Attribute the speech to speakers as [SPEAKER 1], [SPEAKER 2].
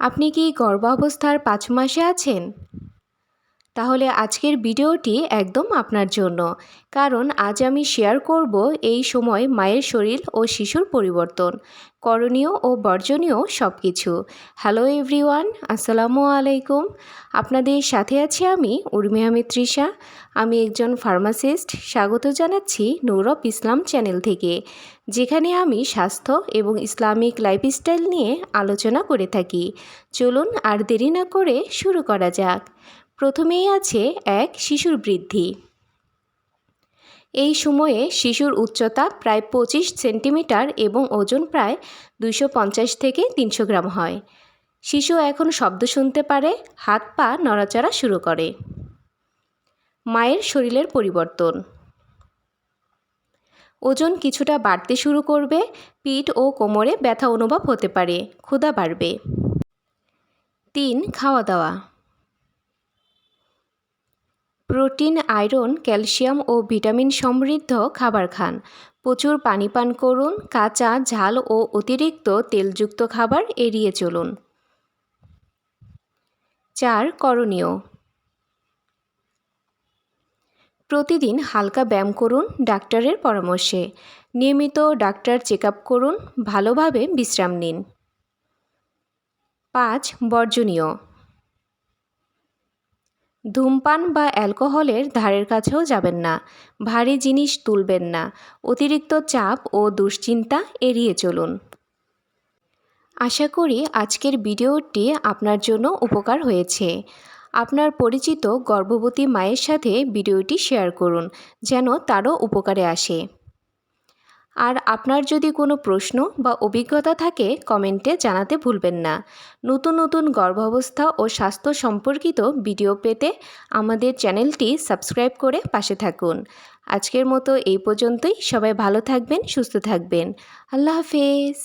[SPEAKER 1] আপনি কি গর্ভাবস্থার পাঁচ মাসে আছেন? তাহলে আজকের ভিডিওটি একদম আপনার জন্য। কারণ আজ আমি শেয়ার করব এই সময় মায়ের শরীর ও শিশুর পরিবর্তন, করণীয় ও বর্জনীয় সব কিছু হ্যালো এভরিওয়ান আসসালামু আলাইকুম। আপনাদের সাথে আছি আমি উর্মিয়া তৃষা আমি একজন ফার্মাসিস্ট স্বাগত জানাচ্ছি নৌরব ইসলাম চ্যানেল থেকে, যেখানে আমি স্বাস্থ্য এবং ইসলামিক লাইফস্টাইল নিয়ে আলোচনা করে থাকি। চলুন আর দেরি না করে শুরু করা যাক। প্রথমেই আছে এক শিশুর বৃদ্ধি। এই সময়ে শিশুর উচ্চতা প্রায় পঁচিশ সেন্টিমিটার এবং ওজন প্রায় দুইশো পঞ্চাশ থেকে তিনশো গ্রাম হয়। শিশু এখন শব্দ শুনতে পারে, হাত পা নড়াচড়া শুরু করে। মায়ের শরীরের পরিবর্তন। ওজন কিছুটা বাড়তে শুরু করবে, পিঠ ও কোমরে ব্যথা অনুভব হতে পারে, ক্ষুধা বাড়বে। তিন, খাওয়া দাওয়া। প্রোটিন, আয়রন, ক্যালসিয়াম ও ভিটামিন সমৃদ্ধ খাবার খান। প্রচুর পানি পান করুন, কাঁচা, ঝাল ও অতিরিক্ত তেলযুক্ত খাবার এড়িয়ে চলুন। চার, করণীয়। প্রতিদিন হালকা ব্যায়াম করুন ডাক্তারের পরামর্শে। নিয়মিত ডাক্তার চেক করুন, ভালোভাবে বিশ্রাম নিন। পাঁচ, বর্জনীয়। ধূমপান বা অ্যালকোহলের ধারের কাছেও যাবেন না, ভারী জিনিস তুলবেন না, অতিরিক্ত চাপ ও দুশ্চিন্তা এড়িয়ে চলুন। আশা করি আজকের ভিডিওটি আপনার জন্য উপকার হয়েছে। আপনার পরিচিত গর্ভবতী মায়ের সাথে ভিডিওটি শেয়ার করুন, যেন তারও উপকারে আসে। আর আপনার যদি কোনো প্রশ্ন বা অভিজ্ঞতা থাকে, কমেন্টে জানাতে ভুলবেন না। নতুন নতুন গর্ভাবস্থা ও স্বাস্থ্য সম্পর্কিত ভিডিও পেতে আমাদের চ্যানেলটি সাবস্ক্রাইব করে পাশে থাকুন। আজকের মতো এই পর্যন্তই। সবাই ভালো থাকবেন, সুস্থ থাকবেন। আল্লাহ হাফেজ।